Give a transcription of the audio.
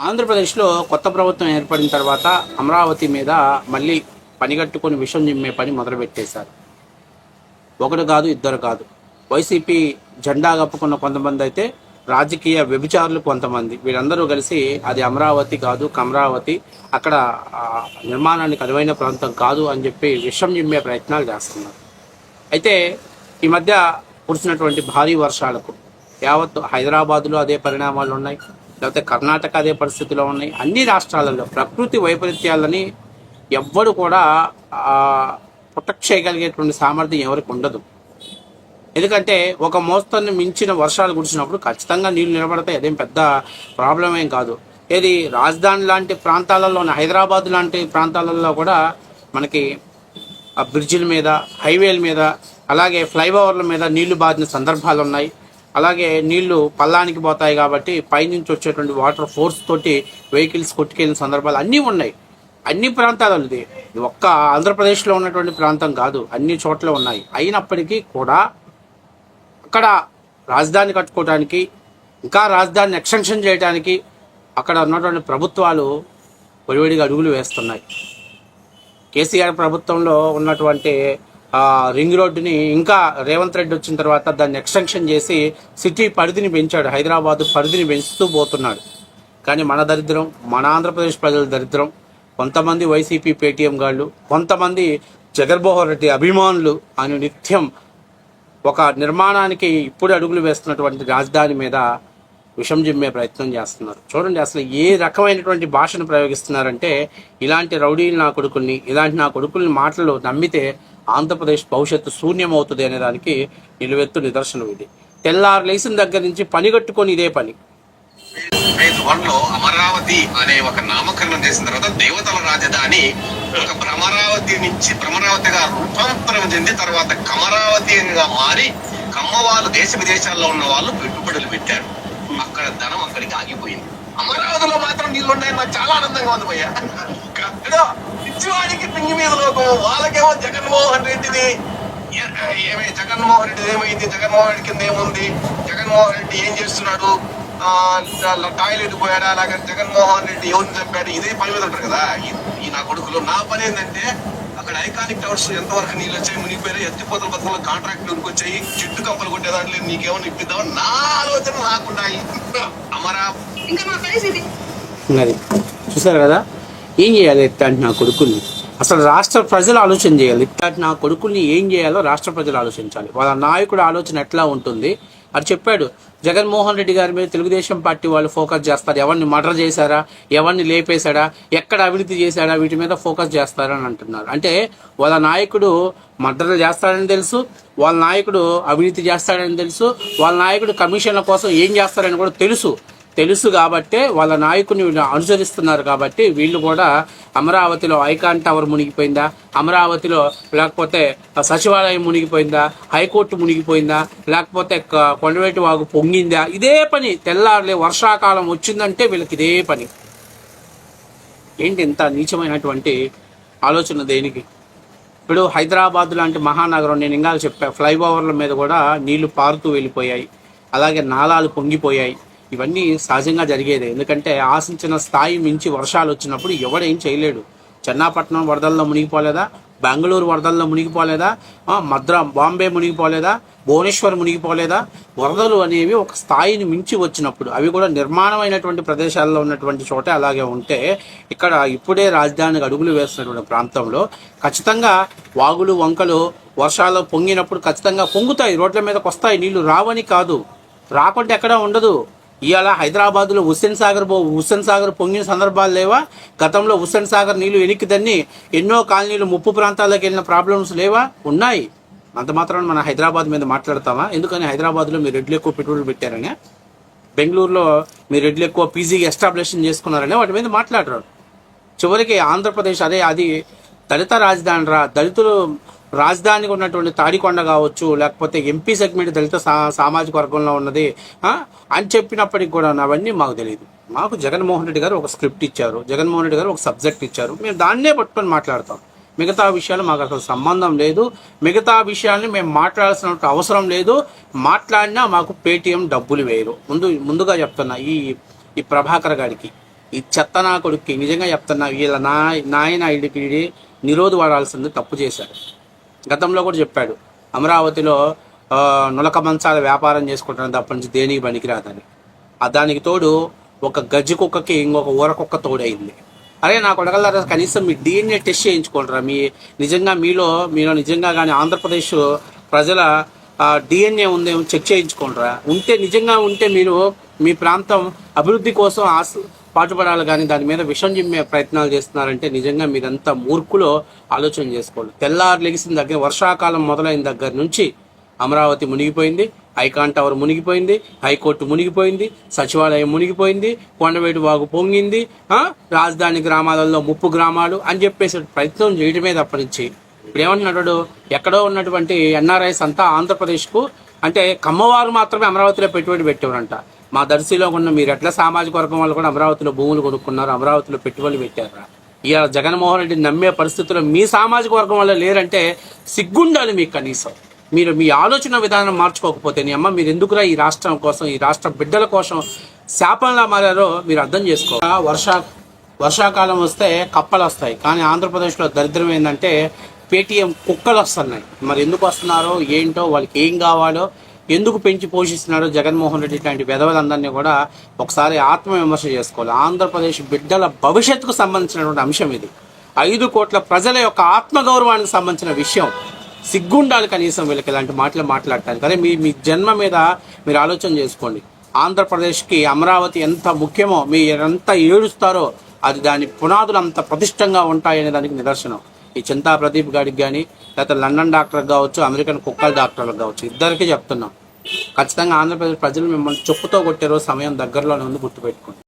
ఆంధ్రప్రదేశ్లో కొత్త ప్రభుత్వం ఏర్పడిన తర్వాత అమరావతి మీద మళ్ళీ పనిగట్టుకొని విషం నిమ్మే పని మొదలుపెట్టేశారు. ఒకడు కాదు ఇద్దరు కాదు. వైసీపీ జెండా కప్పుకున్న కొంతమంది అయితే రాజకీయ వ్యభిచారులు కొంతమంది. వీళ్ళందరూ కలిసి అది అమరావతి కాదు కమరావతి అక్కడ నిర్మాణానికి అనువైన ప్రాంతం కాదు అని చెప్పి విషం నిమ్మే ప్రయత్నాలు చేస్తున్నారు. అయితే ఈ మధ్య కురిసినటువంటి భారీ వర్షాలకు యావత్ హైదరాబాదులో అదే పరిణామాలు ఉన్నాయి. లేకపోతే కర్ణాటక అదే పరిస్థితిలో ఉన్నాయి. అన్ని రాష్ట్రాలలో ప్రకృతి వైపరీత్యాలని ఎవ్వరు కూడా ప్రొటెక్ట్ చేయగలిగేటువంటి సామర్థ్యం ఎవరికి ఉండదు. ఎందుకంటే ఒక మోస్తరుని మించిన వర్షాలు కురిసినప్పుడు ఖచ్చితంగా నీళ్ళు నిలబడతాయి. అదేం పెద్ద ప్రాబ్లం ఏం కాదు. ఏది రాజధాని లాంటి ప్రాంతాలలో హైదరాబాద్ లాంటి ప్రాంతాలలో కూడా మనకి ఆ బ్రిడ్జిల మీద హైవేల మీద అలాగే ఫ్లైఓవర్ల మీద నీళ్ళు బారిన సందర్భాలు ఉన్నాయి అలాగే నీళ్ళు పల్లానికి పోతాయి కాబట్టి పైనుంచి వచ్చేటువంటి వాటర్ ఫోర్స్ తోటి వెహికల్స్ కొట్టుకెళ్ళిన సందర్భాలు అన్నీ ఉన్నాయి. అన్ని ప్రాంతాలు ఇది ఒక్క ఆంధ్రప్రదేశ్లో ఉన్నటువంటి ప్రాంతం కాదు. అన్ని చోట్ల ఉన్నాయి. అయినప్పటికీ కూడా అక్కడ రాజధాని కట్టుకోవడానికి ఇంకా రాజధానిని ఎక్స్టెన్షన్ చేయడానికి అక్కడ ఉన్నటువంటి ప్రభుత్వాలు ఒడివడిగా అడుగులు వేస్తున్నాయి. కేసీఆర్ ప్రభుత్వంలో ఉన్నటువంటి రింగ్ రోడ్డుని ఇంకా రేవంత్ రెడ్డి వచ్చిన తర్వాత దాన్ని ఎక్స్టెన్షన్ చేసి సిటీ పరిధిని పెంచాడు. హైదరాబాద్ పరిధిని పెంచుతూ పోతున్నాడు. కానీ మన దరిద్రం మన ఆంధ్రప్రదేశ్ ప్రజల దరిద్రం కొంతమంది వైసీపీ పేటీఎం గాళ్ళు కొంతమంది జగన్మోహన్ రెడ్డి అభిమానులు అని నిత్యం ఒక నిర్మాణానికి ఇప్పుడు అడుగులు వేస్తున్నటువంటి రాజధాని మీద విషం జిమ్మే ప్రయత్నం చేస్తున్నారు. చూడండి అసలు ఏ రకమైనటువంటి భాషను ప్రయోగిస్తున్నారంటే ఇలాంటి రౌడీలు నా కొడుకుల్ని ఇలాంటి నా కొడుకుల్ని మాటలు నమ్మితే ఆంధ్రప్రదేశ్ భవిష్యత్తు శూన్యమవుతుంది అనే దానికి నిలువెత్తు నిదర్శనం ఇది. తెల్లారు లేచిన దగ్గర నుంచి పని కట్టుకొని ఇదే పని. ఫేజ్ వన్లో అమరావతి అనే ఒక నామకరణం చేసిన తర్వాత దేవతల రాజధాని ఒక భ్రమరావతి నుంచి భ్రమరావతిగా రూపాంతరం చెంది తర్వాత కమరావతిగా మారి కమ్మ వాళ్ళు దేశ విదేశాల్లో ఉన్న వాళ్ళు పెట్టుబడులు పెట్టారు. అక్కడ ధనం అక్కడికి ఆగిపోయింది. అమరావతిలో మాత్రం నీళ్ళు ఉన్నాయని నాకు చాలా ఆనందంగా ఉంది భయ్యా. ఏదో పిచ్చివాడికి పింగి మీద లోకం వాళ్ళకేమో జగన్మోహన్ రెడ్డిది. ఏమి జగన్మోహన్ రెడ్డి ఏమైంది? జగన్మోహన్ రెడ్డి కింద ఏముంది? జగన్మోహన్ రెడ్డి ఏం చేస్తున్నాడు? టాయిలెట్ పోయాడా? అలాగే జగన్మోహన్ రెడ్డి ఎవరిని చంపాడు ఇదే పని మీద ఉంటారు కదా. ఈ- నా కొడుకులు నా పని ఏంటంటే అక్కడ ఐకానిక్ టవర్స్ ఎంతవరకు నీళ్ళు వచ్చాయి మునిగిపోయారు ఎత్తిపోతల పథకంలో కాంట్రాక్ట్ వచ్చాయి చెట్టు కంపలు కొట్టే దాంట్లో నీకేమో ఇప్పిద్దామని నా ఆలోచన రాకుండా అమరా. ఇంకా పరిస్థితి? అది చూసారు కదా? ఏం చేయాలి ఇట్లాంటి నా కొడుకుల్ని? అసలు రాష్ట్ర ప్రజలు ఆలోచన చేయాలి. ఇట్లాంటి నా కొడుకుల్ని ఏం చేయాలో రాష్ట్ర ప్రజలు ఆలోచించాలి. వాళ్ళ నాయకుడు ఆలోచన ఎట్లా ఉంటుంది? అది చెప్పాడు జగన్మోహన్ రెడ్డి గారి మీద తెలుగుదేశం పార్టీ వాళ్ళు ఫోకస్ చేస్తారు. ఎవరిని మర్డర్ చేశారా? ఎవరిని లేపేశాడా? ఎక్కడ అభివృద్ధి చేశాడా? వీటి మీద ఫోకస్ చేస్తారని అంటున్నారు. అంటే వాళ్ళ నాయకుడు మర్డర్ చేస్తాడని తెలుసు వాళ్ళ నాయకుడు అవినీతి చేస్తాడని తెలుసు వాళ్ళ నాయకుడు కమిషన్ల కోసం ఏం చేస్తారని కూడా తెలుసు. తెలుసు కాబట్టే వాళ్ళ నాయకుని అనుసరిస్తున్నారు కాబట్టి వీళ్ళు కూడా అమరావతిలో ఐకాన్ టవర్ మునిగిపోయిందా? అమరావతిలో లేకపోతే సచివాలయం మునిగిపోయిందా? హైకోర్టు మునిగిపోయిందా? లేకపోతే కొండవేటి వాగు పొంగిందా? ఇదే పని తెల్లారులే వర్షాకాలం వచ్చిందంటే వీళ్ళకి ఇదే పని. ఏంటి ఇంత నీచమైనటువంటి ఆలోచన దేనికి? ఇప్పుడు హైదరాబాద్ లాంటి మహానగరం నేను ఇంకా చెప్పా ఫ్లైఓవర్ల మీద కూడా నీళ్ళు పారుతూ వెళ్ళిపోయాయి. అలాగే నాలాలు పొంగిపోయాయి. ఇవన్నీ సహజంగా జరిగేదే. ఎందుకంటే ఆశించిన స్థాయి మించి వర్షాలు వచ్చినప్పుడు ఎవడేం చేయలేడు. చెన్నాపట్నం వరదల్లో మునిగిపోలేదా? బెంగళూరు వరదల్లో మునిగిపోలేదా? మద్రా బాంబే మునిగిపోలేదా? భువనేశ్వర్ మునిగిపోలేదా? వరదలు అనేవి ఒక స్థాయిని మించి వచ్చినప్పుడు అవి కూడా నిర్మాణమైనటువంటి ప్రదేశాల్లో ఉన్నటువంటి చోట అలాగే ఉంటే ఇక్కడ ఇప్పుడే రాజధానికి అడుగులు వేస్తున్నటువంటి ప్రాంతంలో ఖచ్చితంగా వాగులు వంకలు వర్షాలు పొంగినప్పుడు ఖచ్చితంగా పొంగుతాయి. రోడ్ల మీదకి వస్తాయి. నీళ్ళు రావని కాదు. రాకుంటే ఎక్కడ ఉండదు. ఇవాళ హైదరాబాద్లో హుస్సేన్ సాగర్ హుస్సేన్ సాగర్ పొంగిన సందర్భాలు లేవా? గతంలో హుస్సేన్ సాగర్ నీళ్ళు వెనక్కి తన్ని ఎన్నో కాలనీలు ముప్పు ప్రాంతాలకు వెళ్ళిన ప్రాబ్లమ్స్ లేవా? ఉన్నాయి. అంత మాత్రం మన హైదరాబాద్ మీద మాట్లాడతామా? ఎందుకని హైదరాబాద్లో మీరు రెడ్లు ఎక్కువ పెట్టుబడులు పెట్టారని? బెంగళూరులో మీరు రెడ్లు ఎక్కువ పీజీ ఎస్టాబ్లిషన్ చేసుకున్నారని వాటి మీద మాట్లాడరు. చివరికి ఆంధ్రప్రదేశ్ అదే అది దళిత రాజధాని రా దళితులు రాజధానికి ఉన్నటువంటి తాడికొండ కావచ్చు లేకపోతే ఎంపీ సెగ్మెంట్ దళిత సామాజిక వర్గంలో ఉన్నది అని చెప్పినప్పటికి కూడా అవన్నీ మాకు తెలియదు మాకు జగన్మోహన్ రెడ్డి గారు ఒక స్క్రిప్ట్ ఇచ్చారు జగన్మోహన్ రెడ్డి గారు ఒక సబ్జెక్ట్ ఇచ్చారు. మేము దాన్నే పట్టుకొని మాట్లాడతాం. మిగతా విషయాలు మాకు అసలు సంబంధం లేదు. మిగతా విషయాల్ని మేము మాట్లాడాల్సిన అవసరం లేదు. మాట్లాడినా మాకు పేటీఎం డబ్బులు వేయరు. ముందు ముందుగా చెప్తున్నా ఈ ఈ ప్రభాకర్ గారికి ఈ చెత్త నా కొడుక్కి నిజంగా చెప్తున్నా వీళ్ళ నా నాయన వీడికి నిరోధు వాడాల్సింది తప్పు చేశారు. గతంలో కూడా చెప్పాడు. అమరావతిలో నులక మంచాల వ్యాపారం చేసుకుంటాను తప్ప నుంచి దేనికి పనికిరాదని. ఆ దానికి తోడు ఒక గజ్జి కుక్కకి ఇంకొక ఊర కుక్క తోడైంది అరే నా కొడగలరా కనీసం మీ డిఎన్ఏ టెస్ట్ చేయించుకుంటారా మీ నిజంగా మీలో మీలో నిజంగా కానీ ఆంధ్రప్రదేశ్ ప్రజల డిఎన్ఏ ఉందేమో చెక్ చేయించుకుంటారా ఉంటే నిజంగా ఉంటే మీరు మీ ప్రాంతం అభివృద్ధి కోసం ఆశ పాటుపడాలి కానీ దాని మీద విషం చిమ్మే ప్రయత్నాలు చేస్తున్నారంటే నిజంగా మీరంతా మూర్ఖులో ఆలోచన చేసుకోవాలి. తెల్లారు లెగిసిన దగ్గర వర్షాకాలం మొదలైన దగ్గర నుంచి అమరావతి మునిగిపోయింది ఐకాన్ టవర్ మునిగిపోయింది హైకోర్టు మునిగిపోయింది సచివాలయం మునిగిపోయింది కొండవేటి వాగు పొంగింది రాజధాని గ్రామాలలో ముప్పు గ్రామాలు అని చెప్పేసి ప్రయత్నం చేయడమే తప్పనిచ్చి ఇప్పుడు ఏమంటున్నాడు ఎక్కడో ఉన్నటువంటి ఎన్ఆర్ఐస్ అంతా ఆంధ్రప్రదేశ్కు అంటే కమ్మవారు మాత్రమే అమరావతిలో పెట్టుబడి పెట్టేవారంట. మా దర్శిలో ఉన్న మీరు ఎట్లా సామాజిక వర్గం వాళ్ళు కూడా అమరావతిలో భూములు కొనుక్కున్నారు అమరావతిలో పెట్టుబడులు పెట్టారా? ఇవాళ జగన్మోహన్ రెడ్డి నమ్మే పరిస్థితుల్లో మీ సామాజిక వర్గం వల్ల లేరంటే సిగ్గుండాలి మీకు కనీసం. మీరు మీ ఆలోచన విధానం మార్చుకోకపోతే నీ అమ్మ మీరు ఎందుకురా ఈ రాష్ట్రం కోసం ఈ రాష్ట్ర బిడ్డల కోసం శాపంలా మారారో మీరు అర్థం చేసుకో. వర్షా వర్షాకాలం వస్తే కప్పలు వస్తాయి కానీ ఆంధ్రప్రదేశ్లో దరిద్రం ఏంటంటే పేటీఎం కుక్కలు వస్తున్నాయి. మరి ఎందుకు వస్తున్నారో ఏంటో వాళ్ళకి ఏం కావాలో ఎందుకు పెంచి పోషిస్తున్నారో జగన్మోహన్ రెడ్డి ఇట్లాంటి విధవలందరినీ కూడా ఒకసారి ఆత్మవిమర్శ చేసుకోవాలి. ఆంధ్రప్రదేశ్ బిడ్డల భవిష్యత్తుకు సంబంధించినటువంటి అంశం ఇది. ఐదు కోట్ల ప్రజల యొక్క ఆత్మగౌరవానికి సంబంధించిన విషయం. సిగ్గుండాలి కనీసం వీళ్ళకి ఇలాంటి మాటలు మాట్లాడటానికి. అదే మీ మీ జన్మ మీద మీరు ఆలోచన చేసుకోండి. ఆంధ్రప్రదేశ్కి అమరావతి ఎంత ముఖ్యమో మీరు ఎంత ఏడుస్తారో అది దాని పునాదులు అంత ప్రతిష్టంగా ఉంటాయనే దానికి నిదర్శనం. ఈ చింతా ప్రదీప్ గారికి కానీ లేకపోతే లండన్ డాక్టర్ కావచ్చు అమెరికన్ కుక్కల డాక్టర్లకు కావచ్చు ఇద్దరికీ చెప్తున్నాం. ఖచ్చితంగా ఆంధ్రప్రదేశ్ ప్రజలు మిమ్మల్ని చెప్పుతో కొట్టే రోజు సమయం దగ్గరలోనే ఉంది గుర్తుపెట్టుకోండి.